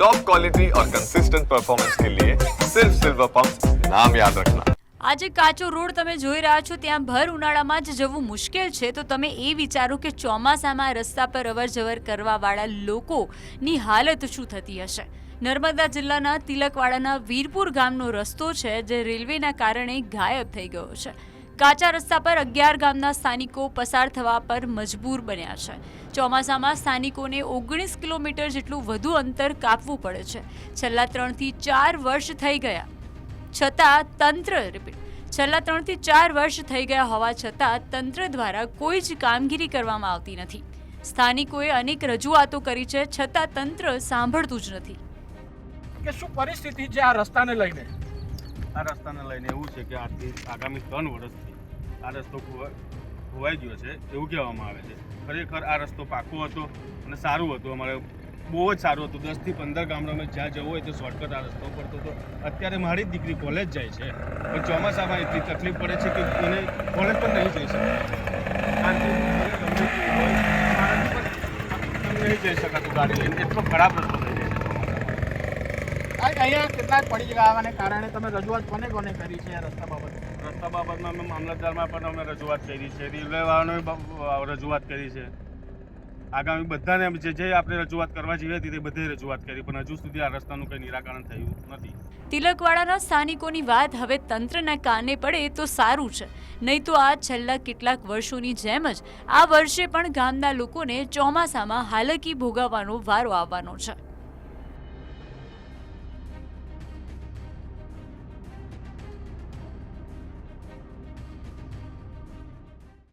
Top quality और consistent performance के लिए सिर्फ सिल्वर पंप नाम याद रखना આજે કાચો રોડ તમે જોઈ રહ્યા છો ત્યાં ભર ઉનાળામાં જ જવું મુશ્કેલ છે તો તમે એ વિચારો કે ચોમાસામાં રસ્તા પર અવર જવર કરવાવાળા લોકોની હાલત શું થતી હશે નર્મદા જિલ્લાના તિલકવાડાના વીરપુર ગામનો રસ્તો છે જે રેલવેના કારણે ગાયબ થઈ ગયો છે કાચા રસ્તા પર અગિયાર ગામના સ્થાનિકો પસાર થવા પર મજબૂર બન્યા છે. ચોમાસામાં સ્થાનિકોને ઓગણીસ કિલોમીટર જેટલું વધુ અંતર કાપવું પડે છે. છેલ્લા ત્રણથી ચાર વર્ષ થઈ ગયા. છતાં તંત્ર રિપીટ છેલ્લા ત્રણથી ચાર વર્ષ થઈ ગયા હોવા છતાં તંત્ર દ્વારા કોઈ જ કામગીરી કરવામાં આવતી નથી. સ્થાનિકોએ અનેક રજૂઆતો કરી છે, છતાં તંત્ર સાંભળતું જ નથી. કે શું પરિસ્થિતિ છે આ રસ્તાને લઈને? આ રસ્તાને લઈને એવું છે કે આજથી આગામી ત્રણ વર્ષથી આ રસ્તો ખોવા- ખોવાઈ ગયો છે એવું કહેવામાં આવે છે. ખરેખર આ રસ્તો પાકો હતો અને સારું હતું. અમારે બહુ જ સારું હતું. દસથી પંદર ગામડામાં જ્યાં જવું હોય તો શોર્ટકટ આ રસ્તો પડતો હતો અત્યારે મારી દીકરી કોલેજ જાય છે. પણ ચોમાસામાં એટલી તકલીફ પડે છે કે એને કોલેજ પણ નહીં જઈ શકે નહીં જઈ શકાતું ગાડી લઈને. એટલો ખરાબ રસ્તો અહીંયા કેટલાક પડી જવાને કારણે તમે રજૂઆત કોને કોને કરી છે આ રસ્તા બાબતે? રસ્તા બાબતમાં અમે મામલતદારમાં પણ અમે રજૂઆત કરી છે. રેલવેવાળાને બ- રજૂઆત કરી છે. આગામી બધાને જે જે આપણે રજૂઆત કરવા જેવી હતી તે બધે રજૂઆત કરી પણ હજુ સુધી આ રસ્તાનું કંઈ નિરાકરણ થયું નથી. તિલકવાડાના સ્થાનિકોની વાત હવે તંત્રના કાને પડે તો સારું છે. નહીં તો આ છેલ્લા કેટલાક વર્ષોની જેમ જ આ વર્ષે પણ ગામના લોકોને ચોમાસામાં હાલકી ભોગવવાનો વારો આવવાનો છે.